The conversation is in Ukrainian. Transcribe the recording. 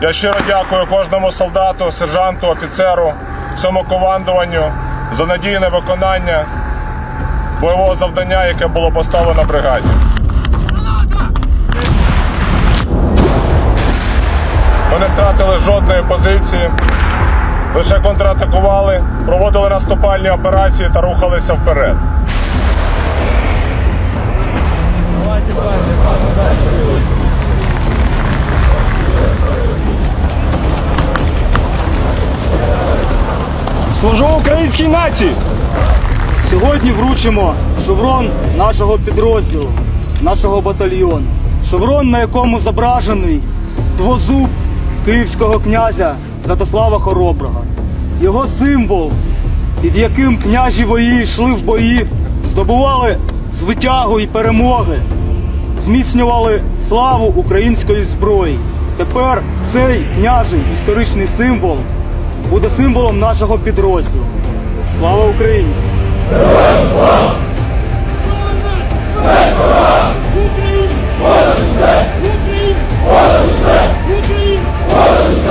Я щиро дякую кожному солдату, сержанту, офіцеру, всьому командуванню за надійне виконання бойового завдання, яке було поставлено бригаді. Ми не втратили жодної позиції, лише контратакували, проводили наступальні операції та рухалися вперед. Служу українській нації! Сьогодні вручимо шеврон нашого підрозділу, нашого батальйону. Шеврон, на якому зображений двозуб київського князя Святослава Хороброго. Його символ, під яким княжі вої йшли в бої, здобували звитягу і перемоги, зміцнювали славу української зброї. Тепер цей княжий історичний символ буде символом нашого підрозділу. Слава Україні! Україна! Україна! Україна!